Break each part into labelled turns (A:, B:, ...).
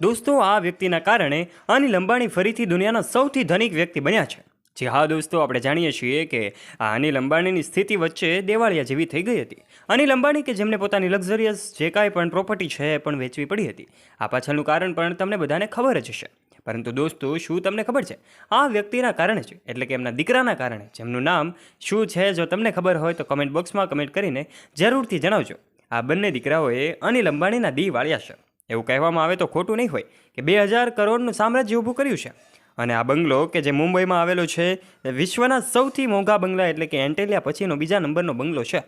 A: દોસ્તો, આ વ્યક્તિના કારણે અનિલ અંબાણી ફરીથી દુનિયાના સૌથી ધનિક વ્યક્તિ બન્યા છે. જી હા, દોસ્તો, આપણે જાણીએ છીએ કે આ અનિલ અંબાણીની સ્થિતિ વચ્ચે દેવાળિયા જેવી થઈ ગઈ હતી. અનિલ અંબાણી કે જેમને પોતાની લક્ઝરિયસ જે કાંઈ પણ પ્રોપર્ટી છે એ પણ વેચવી પડી હતી. આ પાછળનું કારણ પણ તમને બધાને ખબર જ હશે. પરંતુ દોસ્તો, શું તમને ખબર છે? આ વ્યક્તિના કારણે છે, એટલે કે એમના દીકરાના કારણે. જેમનું નામ શું છે, જો તમને ખબર હોય તો કમેન્ટ બોક્સમાં કમેન્ટ કરીને જરૂરથી જણાવજો. આ બંને દીકરાઓએ અનિલ અંબાણીના દી વાળ્યા છે. એવું કહેવામાં આવે તો ખોટું નહીં હોય કે બે હજાર કરોડનું સામ્રાજ્ય ઊભું કર્યું છે. અને આ બંગલો કે જે મુંબઈમાં આવેલો છે વિશ્વના સૌથી મોંઘા બંગલા એટલે કે એન્ટેલિયા પછીનો બીજા નંબરનો બંગલો છે.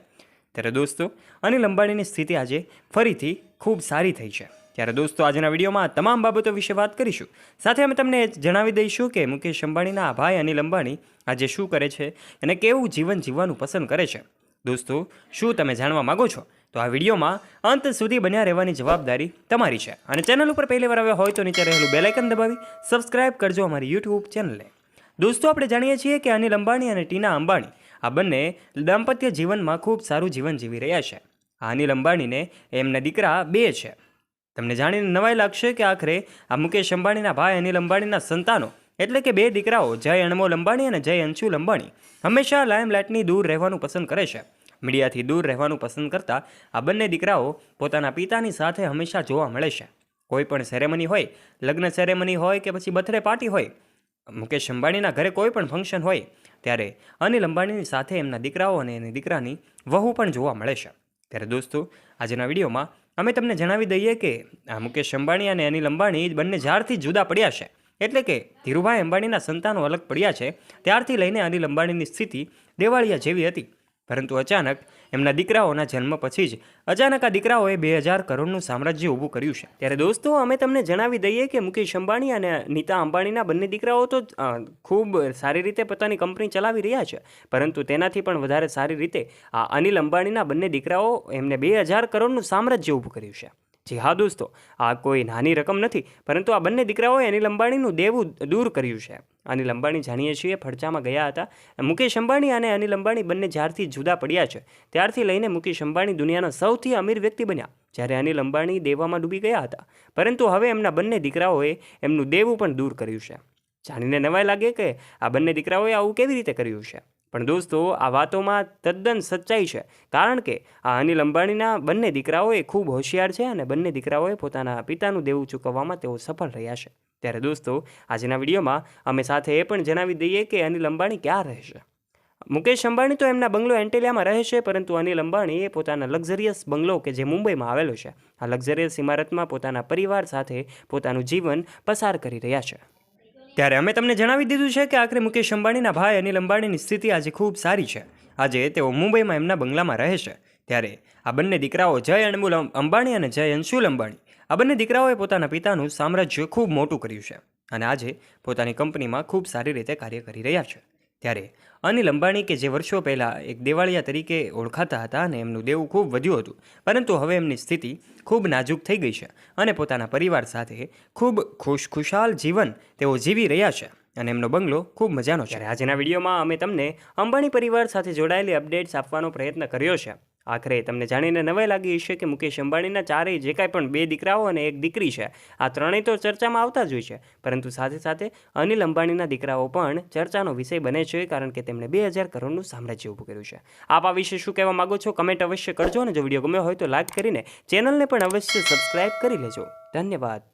A: ત્યારે દોસ્તો, અનિલ અંબાણીની સ્થિતિ આજે ફરીથી ખૂબ સારી થઈ છે. ત્યારે દોસ્તો, આજના વિડીયોમાં આ તમામ બાબતો વિશે વાત કરીશું. સાથે અમે તમને જણાવી દઈશું કે મુકેશ અંબાણીના ભાઈ અનિલ અંબાણી આજે શું કરે છે અને કેવું જીવન જીવવાનું પસંદ કરે છે. દોસ્તો, શું તમે જાણવા માગો છો? તો આ વિડીયોમાં અંત સુધી બન્યા રહેવાની જવાબદારી તમારી છે. અને ચેનલ ઉપર પહેલી વાર આવ્યા હોય તો નીચે રહેલું બેલાઇકન દબાવી સબસ્ક્રાઇબ કરજો અમારી યુટ્યુબ ચેનલને દોસ્તો, આપણે જાણીએ છીએ કે અનિલ અંબાણી અને ટીના અંબાણી આ બંને દાંપત્ય જીવનમાં ખૂબ સારું જીવન જીવી રહ્યા છે. આ અનિલ અંબાણીને એમના દીકરા બે છે. તમને જાણીને નવાઈ લાગશે કે આખરે આ મુકેશ અંબાણીના ભાઈ અનિલ અંબાણીના સંતાનો એટલે કે બે દીકરાઓ, જય અણમોલ અંબાણી અને જય અંશુલ અંબાણી હંમેશા લાઇમલાઇટની દૂર રહેવાનું પસંદ કરે છે. મીડિયાથી દૂર રહેવાનું પસંદ કરતા આ બંને દીકરાઓ પોતાના પિતાની સાથે હંમેશા જોવા મળે છે. કોઈ પણ સેરેમની હોય, લગ્ન સેરેમની હોય કે પછી બર્થડે પાર્ટી હોય, મુકેશ અંબાણીના ઘરે કોઈ પણ ફંક્શન હોય, ત્યારે અનિલ અંબાણીની સાથે એમના દીકરાઓ અને એની દીકરાની વહુ પણ જોવા મળે છે. ત્યારે દોસ્તો, આજના વિડીયોમાં અમે તમને જણાવી દઈએ કે આ મુકેશ અંબાણી અને અનિલ અંબાણી બંને ઝાડથી જુદા પડ્યા છે. એટલે કે ધીરુભાઈ અંબાણીના સંતાનો અલગ પડ્યા છે, ત્યારથી લઈને અનિલ અંબાણીની સ્થિતિ દેવાળિયા જેવી હતી. પરંતુ અચાનક એમના દીકરાઓના જન્મ પછી જ અચાનક આ દીકરાઓએ બે હજાર કરોડનું સામ્રાજ્ય ઊભું કર્યું છે. ત્યારે દોસ્તો, અમે તમને જણાવી દઈએ કે મુકેશ અંબાણી અને નીતા અંબાણીના બંને દીકરાઓ તો ખૂબ સારી રીતે પોતાની કંપની ચલાવી રહ્યા છે. પરંતુ તેનાથી પણ વધારે સારી રીતે આ અનિલ અંબાણીના બંને દીકરાઓ એમને બે હજાર કરોડનું સામ્રાજ્ય ઊભું કર્યું છે. જી હા દોસ્તો, આ કોઈ નાની રકમ નથી, પરંતુ આ બંને દીકરાઓએ અનિલ અંબાણીનું દેવું દૂર કર્યું છે. અનિલ અંબાણી જાણીએ છીએ ફડચામાં ગયા હતા. મુકેશ અંબાણી અને અનિલ અંબાણી બંને જ્યારથી જુદા પડ્યા છે, ત્યારથી લઈને મુકેશ અંબાણી દુનિયાના સૌથી અમીર વ્યક્તિ બન્યા, જ્યારે અનિલ અંબાણી દેવામાં ડૂબી ગયા હતા. પરંતુ હવે એમના બંને દીકરાઓએ એમનું દેવું પણ દૂર કર્યું છે. જાણીને નવાઈ લાગે કે આ બંને દીકરાઓએ આવું કેવી રીતે કર્યું છે? પણ દોસ્તો, આ વાતોમાં તદ્દન સચ્ચાઈ છે. કારણ કે આ અનિલ અંબાણીના બંને દીકરાઓએ ખૂબ હોશિયાર છે અને બંને દીકરાઓએ પોતાના પિતાનું દેવું ચૂકવવામાં તેઓ સફળ રહ્યા છે. ત્યારે દોસ્તો, આજના વિડીયોમાં અમે સાથે એ પણ જણાવી દઈએ કે અનિલ અંબાણી ક્યાં રહેશે મુકેશ અંબાણી તો એમના બંગલો એન્ટેલિયામાં રહે છે, પરંતુ અનિલ અંબાણી એ પોતાના લક્ઝરિયસ બંગલો કે જે મુંબઈમાં આવેલો છે, આ લક્ઝરિયસ ઇમારતમાં પોતાના પરિવાર સાથે પોતાનું જીવન પસાર કરી રહ્યા છે. ત્યારે અમે તમને જણાવી દીધું છે કે આખરે મુકેશ અંબાણીના ભાઈ અનિલ અંબાણીની સ્થિતિ આજે ખૂબ સારી છે. આજે તેઓ મુંબઈમાં એમના બંગલામાં રહે છે. ત્યારે આ બંને દીકરાઓ જય અણમુલ અંબાણી અને જય અંશુલ અંબાણી. આ બંને દીકરાઓએ પોતાના પિતાનું સામ્રાજ્ય ખૂબ મોટું કર્યું છે અને આજે પોતાની કંપનીમાં ખૂબ સારી રીતે કાર્ય કરી રહ્યા છે. ત્યારે અનિલ અંબાણી કે જે વર્ષો પહેલાં એક દેવાળિયા તરીકે ઓળખાતા હતા અને એમનું દેવું ખૂબ વધ્યું હતું, પરંતુ હવે એમની સ્થિતિ ખૂબ નાજુક થઈ ગઈ છે અને પોતાના પરિવાર સાથે ખૂબ ખુશખુશાલ જીવન તેઓ જીવી રહ્યા છે અને એમનો બંગલો ખૂબ મજાનો છે. આજના વિડીયોમાં અમે તમને અંબાણી પરિવાર સાથે જોડાયેલી અપડેટ્સ આપવાનો પ્રયત્ન કર્યો છે. આખરે તમને જાણીને નવાઈ લાગી હશે કે મુકેશ અંબાણીના ચારેય જે કાંઈ પણ બે દીકરાઓ અને એક દીકરી છે, આ ત્રણેય તો ચર્ચામાં આવતા જ હોય છે. પરંતુ સાથે સાથે અનિલ અંબાણીના દીકરાઓ પણ ચર્ચાનો વિષય બને છે કારણ કે તેમણે બે હજાર કરોડનું સામ્રાજ્ય ઊભું કર્યું છે. આપ આ વિશે શું કહેવા માગો છો? કમેન્ટ અવશ્ય કરજો અને જો વીડિયો ગમ્યો હોય તો લાઈક કરીને ચેનલને પણ અવશ્ય સબસ્ક્રાઈબ કરી લેજો. ધન્યવાદ.